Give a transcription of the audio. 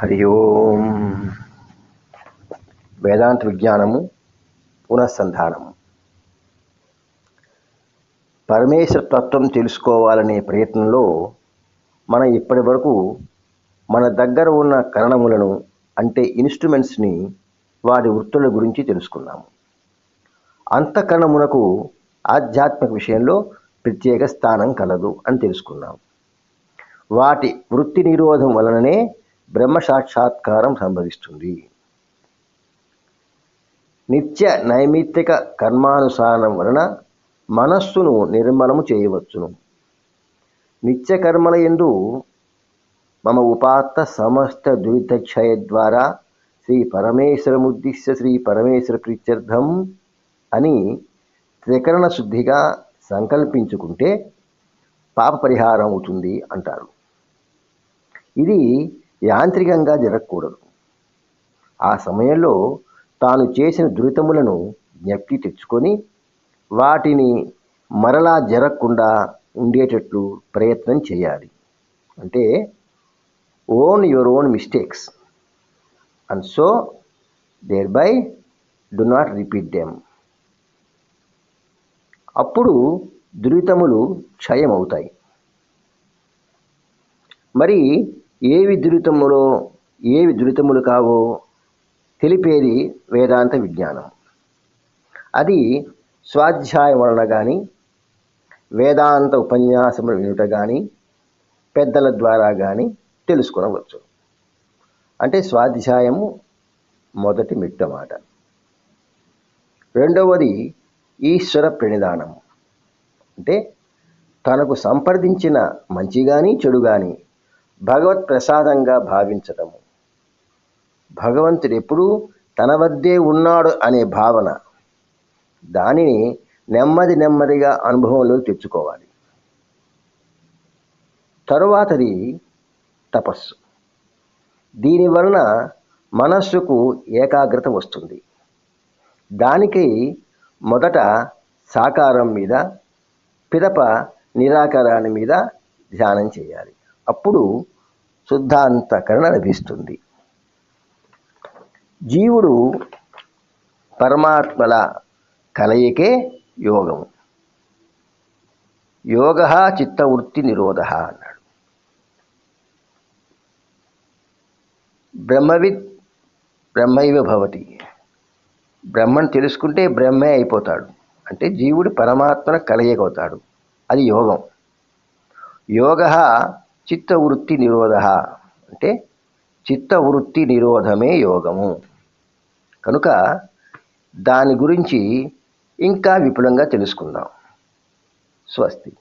హరి ఓం వేదాంత విజ్ఞానము పునఃసంధానము పరమేశ్వర తత్వం తెలుసుకోవాలనే ప్రయత్నంలో మనం ఇప్పటి వరకు మన దగ్గర ఉన్న కరణములను అంటే ఇన్స్ట్రుమెంట్స్ని వాటి వృత్తుల గురించి తెలుసుకున్నాము. అంతఃకరణమునకు ఆధ్యాత్మిక విషయంలో ప్రత్యేక స్థానం కలదు అని తెలుసుకున్నాం వాటి వృత్తి నిరోధం వలననే బ్రహ్మ సాక్షాత్కారం సంభవిస్తుంది. నిత్య నైమిత్తిక కర్మానుసారం వలన మనస్సును నిర్మలము చేయవచ్చును. నిత్య కర్మల ఎందు మమ ఉపాత్త సమస్త దురితక్షయ ద్వారా శ్రీ పరమేశ్వరముద్దిశ్య శ్రీ పరమేశ్వర ప్రీత్యర్థం అని త్రికరణ శుద్ధిగా సంకల్పించుకుంటే పాప పరిహారం అవుతుంది అంటారు. ఇది యాంత్రికంగా జరగకూడదు. ఆ సమయంలో తాను చేసిన దురితములను జ్ఞప్తి తెచ్చుకొని వాటిని మరలా జరగకుండా ఉండేటట్లు ప్రయత్నం చేయాలి. అంటే own your own mistakes. And so thereby do not repeat them అప్పుడు దురితములు క్షయమవుతాయి. మరి ఏవి దురితములో ఏవి దురితములు కావో తెలిపేది వేదాంత విజ్ఞానం. అది స్వాధ్యాయం వలన కానీ వేదాంత ఉపన్యాసములు వినుట కానీ పెద్దల ద్వారా కానీ తెలుసుకునవచ్చు. అంటే స్వాధ్యాయము మొదటి మిట్టమాట రెండవది ఈశ్వర ప్రణిధానం అంటే తనకు సంప్రదించిన మంచి కానీ చెడు కానీ భగవత్ ప్రసాదంగా భావించటము. భగవంతుడు ఎప్పుడూ తన వద్దే ఉన్నాడు అనే భావన దానిని నెమ్మది నెమ్మదిగా అనుభవంలోకి తెచ్చుకోవాలి. తరువాతది తపస్సు. దీని వలన మనస్సుకు ఏకాగ్రత వస్తుంది. దానికి మొదట సాకారం మీద పిదప నిరాకారాన్ని మీద ధ్యానం చేయాలి. అప్పుడు శుద్ధాంతకరణ లభిస్తుంది. జీవుడు పరమాత్మల కలయికే యోగము. యోగ చిత్తవృత్తి నిరోధ అన్నాడు. బ్రహ్మవిత్ బ్రహ్మైవ భవతి. బ్రహ్మను తెలుసుకుంటే బ్రహ్మే అయిపోతాడు. అంటే జీవుడు పరమాత్మన కలయికవుతాడు అది యోగం. యోగ చిత్తవృత్తి నిరోధ. అంటే చిత్తవృత్తి నిరోధమే యోగము. కనుక దాని గురించి ఇంకా విపులంగా తెలుసుకుందాం. స్వస్తి.